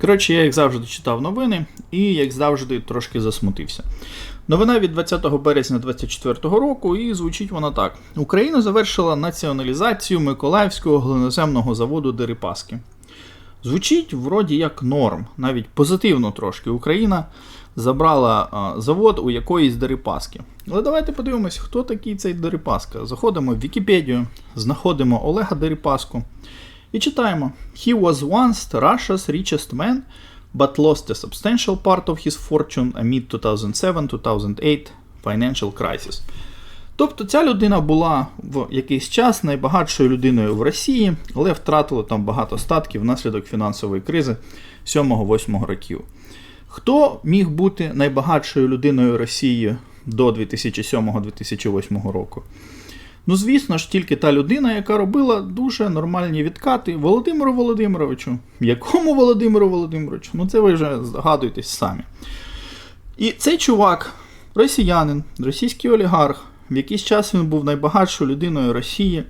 Коротше, я як завжди читав новини і, як завжди, трошки засмутився. Новина від 20 березня 2024 року, і звучить вона так: Україна завершила націоналізацію Миколаївського глиноземного заводу Дерипаски. Звучить вроді як норм, навіть позитивно трошки. Україна забрала завод у якоїсь Дерипаски. Але давайте подивимось, хто такий цей Дерипаска. Заходимо в Вікіпедію, знаходимо Олега Дерипаску і читаємо: He was once Russia's richest man, but lost a substantial part of his fortune amid 2007-2008 financial crisis. Тобто ця людина була в якийсь час найбагатшою людиною в Росії, але втратила там багато статків внаслідок фінансової кризи 7-8 років. Хто міг бути найбагатшою людиною Росії до 2007-2008 року? Ну, звісно ж, тільки та людина, яка робила дуже нормальні відкати Володимиру Володимировичу. Якому Володимиру Володимировичу? Ну, це ви вже здогадуєтесь самі. І цей чувак, росіянин, російський олігарх, в якийсь час він був найбагатшою людиною Росії.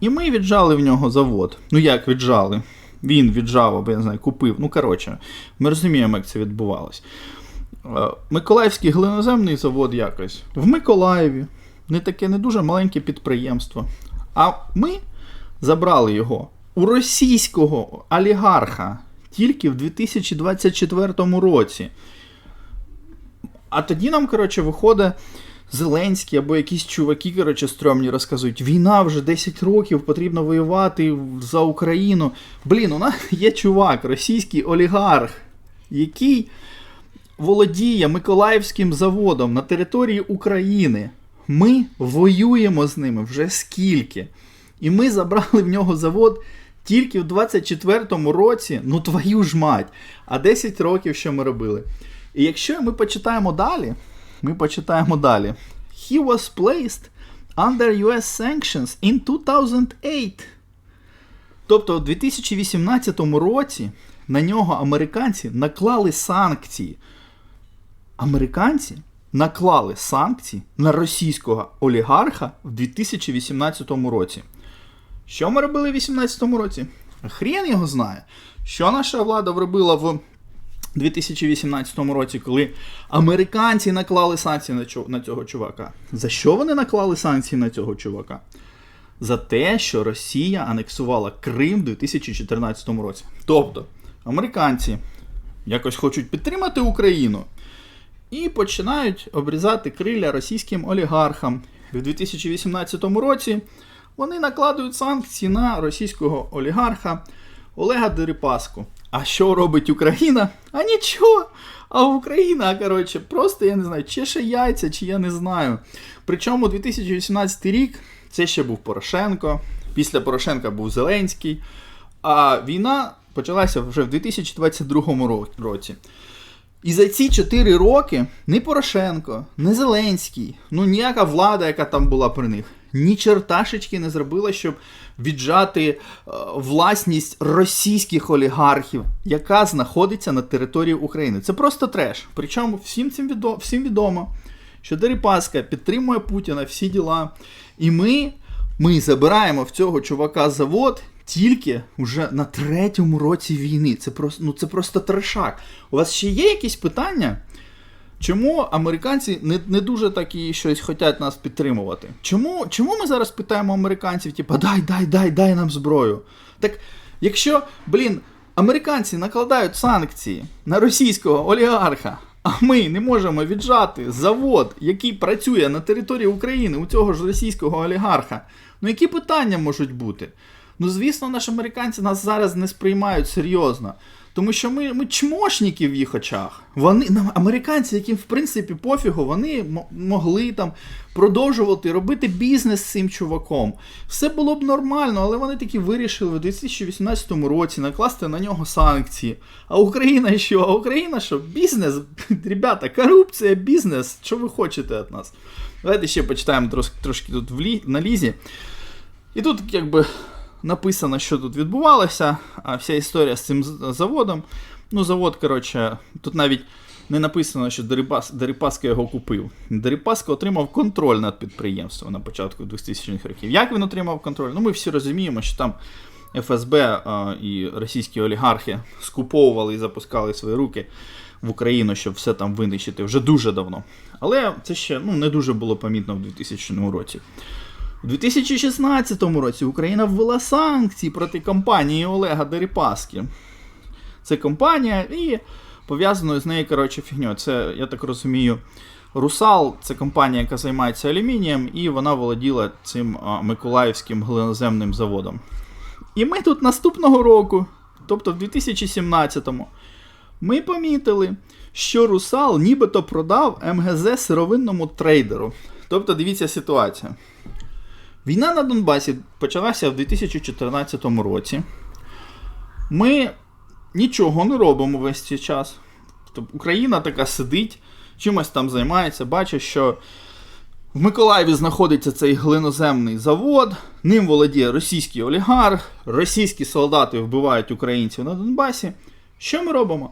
І ми віджали в нього завод. Ну як віджали? Він віджав, або я не знаю, купив. Ну, коротше, ми розуміємо, як це відбувалось. Е, Миколаївський глиноземний завод якось в Миколаєві. Не таке не дуже маленьке підприємство. А ми забрали його у російського олігарха тільки в 2024 році. А тоді нам, коротше, виходить. Зеленський або якісь чуваки, коротше, стрьомні розказують, війна вже 10 років, потрібно воювати за Україну. Блін, у нас є чувак, російський олігарх, який володіє Миколаївським заводом на території України. Ми воюємо з ними вже скільки. І ми забрали в нього завод тільки в 24-му році, ну твою ж мать, а 10 років що ми робили. І якщо ми почитаємо далі. Ми почитаємо далі. He was placed under US sanctions in 2008. Тобто у 2018 році на нього американці наклали санкції. Американці наклали санкції на російського олігарха в 2018 році. Що ми робили в 2018 році? Хрен його знає. Що наша влада вробила в 2018 році, коли американці наклали санкції на цього чувака. За що вони наклали санкції на цього чувака? За те, що Росія анексувала Крим в 2014 році. Тобто, американці якось хочуть підтримати Україну і починають обрізати криля російським олігархам. В 2018 році вони накладують санкції на російського олігарха Олега Дерипаску. А що робить Україна? А нічого. А Україна, коротше, просто я не знаю, чеше яйця, чи я не знаю. Причому 2018 рік це ще був Порошенко. Після Порошенка був Зеленський. А війна почалася вже в 2022 році. І за ці 4 роки ні Порошенко, ні Зеленський, ну ніяка влада, яка там була при них, ні черташечки не зробила, щоб віджати е, власність російських олігархів, яка знаходиться на території України. Це просто треш. Причому всім цим відомо, всім відомо, що Дерипаска підтримує Путіна всі діла. І ми, ми забираємо в цього чувака завод тільки вже на третьому році війни. Це просто, ну, це просто трешак. У вас ще є якісь питання? Чому американці не, не дуже так і щось хочуть нас підтримувати? Чому, чому ми зараз питаємо американців, типу, дай, дай, дай, дай нам зброю? Так, якщо, блін, американці накладають санкції на російського олігарха, а ми не можемо віджати завод, який працює на території України у цього ж російського олігарха, ну які питання можуть бути? Ну, звісно, наші американці нас зараз не сприймають серйозно. Тому що ми, ми чмошники в їх очах. Вони американці, яким в принципі пофігу, вони могли там продовжувати робити бізнес з цим чуваком. Все було б нормально, але вони таки вирішили в 2018 році накласти на нього санкції. А Україна що? А Україна що? Бізнес? Ребята, корупція, бізнес. Що ви хочете від нас? Давайте ще почитаємо трошки тут в лі, на лізі. І тут якби написано, що тут відбувалося, вся історія з цим заводом. Ну, завод, коротше, тут навіть не написано, що Дерипас, Дерипаска його купив. Дерипаска отримав контроль над підприємством на початку 2000-х років. Як він отримав контроль? Ну, ми всі розуміємо, що там ФСБ а, і російські олігархи скуповували і запускали свої руки в Україну, щоб все там винищити вже дуже давно. Але це ще ну, не дуже було помітно в 2000 році. У 2016 році Україна ввела санкції проти компанії Олега Дерипаски. Це компанія і пов'язаною з нею, коротше, фігньою. Це, я так розумію, Русал це компанія, яка займається алюмінієм, і вона володіла цим Миколаївським глиноземним заводом. І ми тут наступного року, тобто в 2017-му, ми помітили, що Русал нібито продав МГЗ сировинному трейдеру. Тобто, дивіться ситуація. Війна на Донбасі почалася в 2014 році. Ми нічого не робимо весь цей час. Тобто Україна така сидить, чимось там займається, бачить, що в Миколаєві знаходиться цей глиноземний завод, ним володіє російський олігарх, російські солдати вбивають українців на Донбасі. Що ми робимо?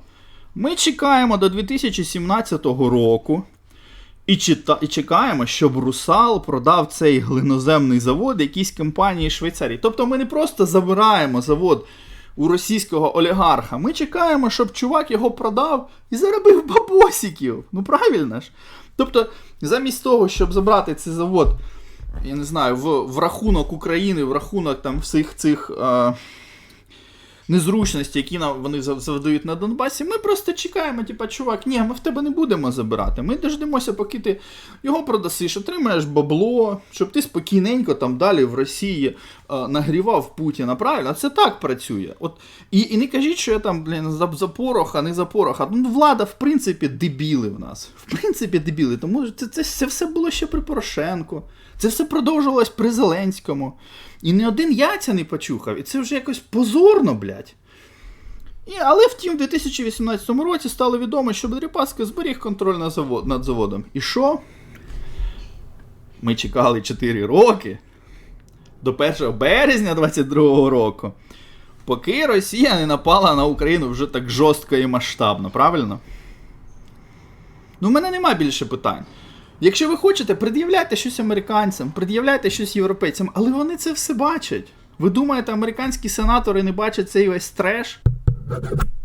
Ми чекаємо до 2017 року і, чита- і чекаємо, щоб Русал продав цей глиноземний завод якійсь компанії Швейцарії. Тобто ми не просто забираємо завод у російського олігарха. Ми чекаємо, щоб чувак його продав і заробив бабосиків. Ну правильно ж? Тобто, замість того, щоб забрати цей завод, я не знаю, в, в рахунок України, в рахунок там всіх цих. Е, Незручності, які нам вони завдають на Донбасі, ми просто чекаємо, типа, чувак, ні, ми в тебе не будемо забирати. Ми дождемося, поки ти його продасиш, отримаєш бабло, щоб ти спокійненько там далі в Росії е, нагрівав Путіна. Правильно? Це так працює. От, і, і не кажіть, що я там, блін, за, за пороха, не за пороха. Ну, влада, в принципі, дебіли в нас. В принципі, дебіли. Тому це, це, це все було ще при Порошенку. Це все продовжувалось при Зеленському. І не один яйця не почухав. І це вже якось позорно, блядь. І, але втім, в 2018 році стало відомо, що Дерипаска зберіг контроль на завод, над заводом. І що? Ми чекали 4 роки до 1 березня 22 року, поки Росія не напала на Україну вже так жорстко і масштабно, правильно? Ну, в мене нема більше питань. Якщо ви хочете, пред'являйте щось американцям, пред'являйте щось європейцям, але вони це все бачать. Ви думаєте, американські сенатори не бачать цей весь треш? you